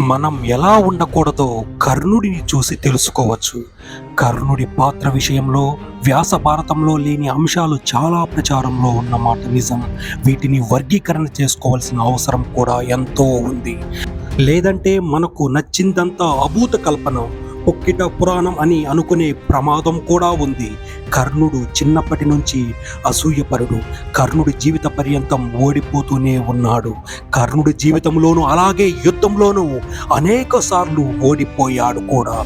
మనం ఎలా ఉండకూడదో కర్ణుడిని చూసి తెలుసుకోవచ్చు. కర్ణుడి పాత్ర విషయంలో వ్యాస భారతంలో లేని అంశాలు చాలా ప్రచారంలో ఉన్నమాట నిజం. వీటిని వర్గీకరణ చేసుకోవాల్సిన అవసరం కూడా ఎంతో ఉంది. లేదంటే మనకు నచ్చిందంతా అభూత కల్పన. పొక్కిట పురాణం అని అనుకునే ప్రమాదం కూడా ఉంది. కర్ణుడు చిన్నప్పటి నుంచి అసూయపరుడు. కర్ణుడి జీవిత పర్యంతం ఓడిపోతూనే ఉన్నాడు. కర్ణుడి జీవితంలోనూ అలాగే యుద్ధంలోనూ అనేక సార్లు ఓడిపోయాడు కూడా.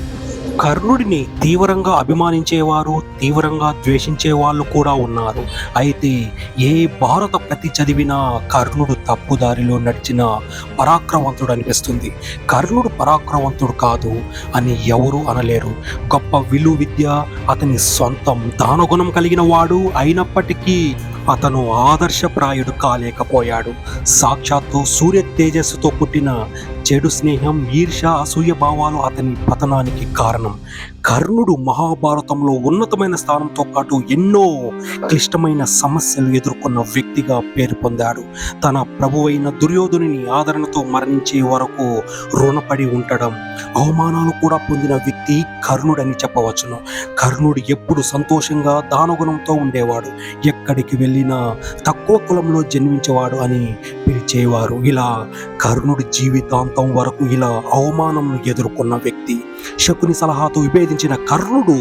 కర్ణుడిని తీవ్రంగా అభిమానించేవారు తీవ్రంగా ద్వేషించే వాళ్ళు కూడా ఉన్నారు. అయితే ఏ భారత ప్రతి చదివినా కర్ణుడు తప్పుదారిలో నడిచిన పరాక్రమవంతుడు అనిపిస్తుంది. కర్ణుడు పరాక్రమవంతుడు కాదు అని ఎవరు అనలేరు. గొప్ప విలు విద్య అతని సొంతం దానగుణం కలిగిన వాడు అయినప్పటికీ అతను ఆదర్శప్రాయుడు కాలేకపోయాడు. సాక్షాత్తు సూర్య తేజస్సుతో పుట్టిన చెడు స్నేహం ఈర్ష అసూయ భావాలు అతని పతనానికి కారణం. కర్ణుడు మహాభారతంలో ఉన్నతమైన స్థానంతో పాటు ఎన్నో క్లిష్టమైన సమస్యలు ఎదుర్కొన్న వ్యక్తిగా పేరు పొందాడు. తన ప్రభువైన దుర్యోధనుని ఆదరణతో మరణించే వరకు రుణపడి ఉండడం అవమానాలు కూడా పొందిన వ్యక్తి కర్ణుడని చెప్పవచ్చును. కర్ణుడు ఎప్పుడు సంతోషంగా దానగుణంతో ఉండేవాడు. ఎక్కడికి వెళ్ళినా తక్కువ కులంలో జన్మించేవాడు అని పిలిచేవారు. ఇలా కర్ణుడి జీవితాంతం వరకు ఇలా అవమానం ఎదుర్కొన్న వ్యక్తి రక్షకుని సలహాతో విభేదించిన కర్ణుడు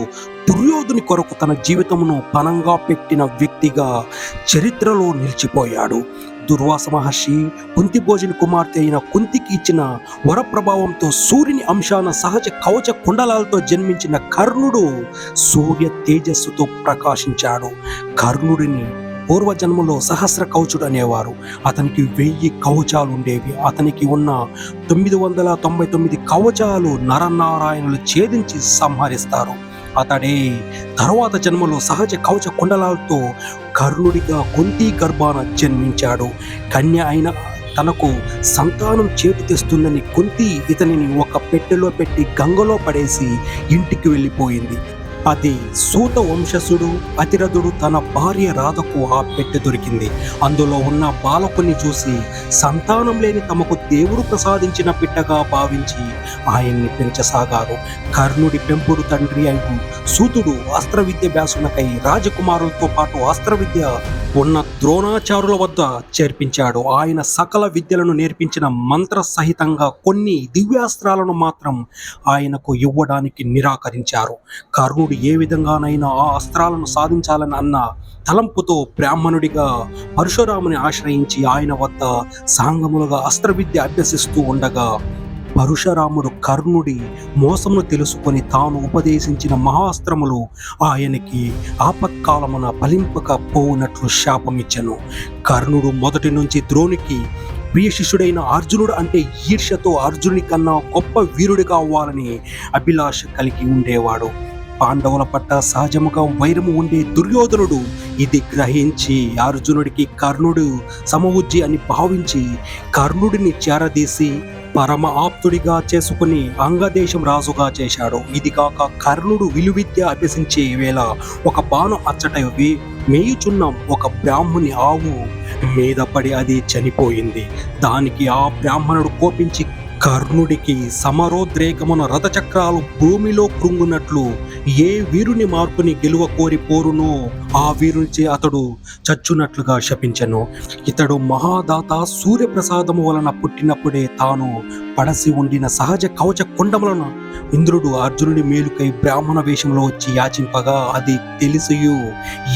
దుర్యోధుని కొరకు తన జీవితమును పనంగా పెట్టిన వ్యక్తిగా చరిత్రలో నిలిచిపోయాడు. దుర్వాస మహర్షి కుంతి భోజని కుమార్తె అయిన కుంతికి ఇచ్చిన వరప్రభావంతో సూర్యుని అంశాన సహజ కవచ కుండలాలతో జన్మించిన కర్ణుడు సూర్య తేజస్సుతో ప్రకాశించాడు. కర్ణుడిని పూర్వజన్మలో సహస్ర కౌచుడు అనేవారు. అతనికి వెయ్యి కవచాలు ఉండేవి అతనికి ఉన్న తొమ్మిది వందల తొంభై తొమ్మిది కవచాలు నరనారాయణులు ఛేదించి సంహరిస్తారు. అతడే తర్వాత జన్మలో సహజ కవచ కుండలాలతో కర్ణుడిగా కొంతి గర్భాన జన్మించాడు. కన్య అయిన తనకు సంతానం చేటు తెస్తుందని కుంతి ఇతనిని ఒక పెట్టెలో పెట్టి గంగలో పడేసి ఇంటికి వెళ్ళిపోయింది. అది సూత వంశసుడు అతిరథుడు తన భార్య రాధకు ఆ పెట్టె దొరికింది. అందులో ఉన్న బాలకుని చూసి సంతానం లేని తమకు దేవుడు ప్రసాదించిన పిట్టగా భావించి ఆయన్ని పెంచసాగారు. కర్ణుడి పెంపుడు తండ్రి అయిన సూతుడు అస్త్ర విద్యాభ్యాసునకై రాజకుమారులతో పాటు అస్త్ర విద్య ఉన్న ద్రోణాచారుల వద్ద చేర్పించాడు. ఆయన సకల విద్యలను నేర్పించిన మంత్ర సహితంగా కొన్ని దివ్యాస్త్రాలను మాత్రం ఆయనకు ఇవ్వడానికి నిరాకరించారు. కర్ణుడు ఏ విధంగానైనా ఆ అస్త్రాలను సాధించాలని అన్న తలంపుతో బ్రాహ్మణుడిగా పరశురాముని ఆశ్రయించి ఆయన వద్ద సాంగములుగా అస్త్ర విద్య అభ్యసిస్తూ ఉండగా పరశురాముడు కర్ణుడి మోసమును తెలుసుకొని తాను ఉపదేశించిన మహాస్త్రములు ఆయనకి ఆపత్కాలమున ఫలింపక పోవునట్లు శాపమిచ్చను. కర్ణుడు మొదటి నుంచి ద్రోణికి ప్రియ శిష్యుడైన అర్జునుడు అంటే ఈర్ష్యతో అర్జునుడి కన్నా గొప్ప వీరుడిగా అవ్వాలని అభిలాష కలిగి ఉండేవాడు. పాండవుల పట్ల సహజముగా వైరము ఉండే దుర్యోధనుడు ఇది గ్రహించి అర్జునుడికి కర్ణుడు సమవుజ్జి అని భావించి కర్ణుడిని చేరదీసి పరమ ఆప్తుడిగా చేసుకుని అంగదేశం రాజుగా చేశాడు. ఇది కాక కర్ణుడు విలువిద్య అభ్యసించే వేళ ఒక బాణం అచ్చట మేయుచున్న ఒక బ్రాహ్మణి ఆవు మీద పడి అది చనిపోయింది. దానికి ఆ బ్రాహ్మణుడు కోపించి కర్ణుడికి సమరోద్రేకమున రథచక్రాలు భూమిలో కృంగునట్లు ఏ వీరుని మార్పుని గెలువ కోరి పోరునో ఆ వీరునిచే అతడు చచ్చునట్లుగా శపించెను. ఇతడు మహాదాత సూర్యప్రసాదము వలన పుట్టినప్పుడే తాను పడసి ఉండిన సహజ కవచ కుండములను ఇంద్రుడు అర్జునుడి మేలుకై బ్రాహ్మణ వేషంలో వచ్చి యాచింపగా అది తెలిసియు.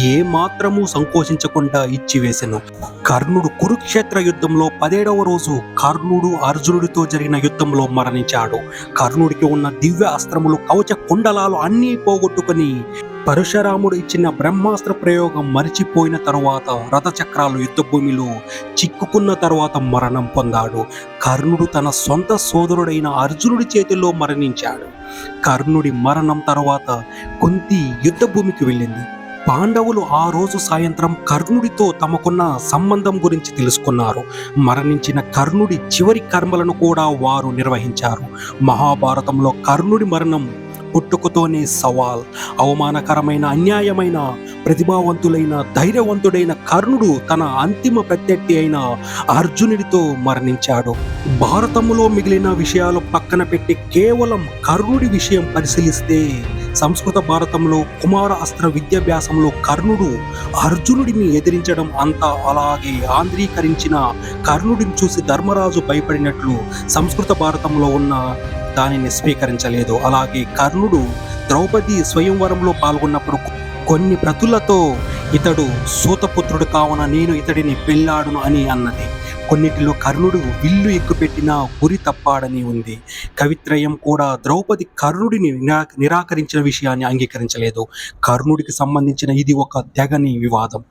ఏ మాత్రము సంకోచించకుండా ఇచ్చివేశను కర్ణుడు కురుక్షేత్ర యుద్ధంలో పదేడవ రోజు కర్ణుడు అర్జునుడితో జరిగిన యుద్ధంలో మరణించాడు. కర్ణుడికి ఉన్న దివ్య అస్త్రములు కవచ కుండలాలు అన్నీ పోగొట్టుకుని పరశురాముడు ఇచ్చిన బ్రహ్మాస్త్ర ప్రయోగం మరిచిపోయిన తరువాత రథచక్రాలు యుద్ధభూమిలో చిక్కుకున్న తరువాత మరణం పొందాడు. కర్ణుడు తన సొంత సోదరుడైన అర్జునుడి చేతిలో మరణించాడు. కర్ణుడి మరణం తరువాత కుంతి యుద్ధభూమికి వెళ్ళింది. పాండవులు ఆ రోజు సాయంత్రం కర్ణుడితో తమకున్న సంబంధం గురించి తెలుసుకున్నారు. మరణించిన కర్ణుడి చివరి కర్మలను కూడా వారు నిర్వహించారు. మహాభారతంలో కర్ణుడి మరణం పుట్టుకతోనే సవాల్. అవమానకరమైన అన్యాయమైన ప్రతిభావంతులైన ధైర్యవంతుడైన కర్ణుడు తన అంతిమ ప్రత్యర్థి అయిన అర్జునుడితో మరణించాడు. భారతములో మిగిలిన విషయాలు పక్కన పెట్టి కేవలం కర్ణుడి విషయం పరిశీలిస్తే సంస్కృత భారతంలో కుమార అస్త్ర విద్యాభ్యాసంలో కర్ణుడు అర్జునుడిని ఎదిరించడం అంతా అలాగే ఆంధ్రీకరించిన కర్ణుడిని చూసి ధర్మరాజు భయపడినట్లు సంస్కృత భారతంలో ఉన్న దానిని స్వీకరించలేదు. అలాగే కర్ణుడు ద్రౌపది స్వయంవరంలో పాల్గొన్నప్పుడు కొన్ని ప్రతులతో ఇతడు సూతపుత్రుడు కావున నేను ఇతడిని పెళ్ళాడును అని అన్నది. కొన్నిటిలో కర్ణుడు విల్లు ఎక్కుపెట్టిన గురి తప్పాడని ఉంది. కవిత్రయం కూడా ద్రౌపది కర్ణుడిని నిరాకరించిన విషయాన్ని అంగీకరించలేదు. కర్ణుడికి సంబంధించిన ఇది ఒక తెగని వివాదం.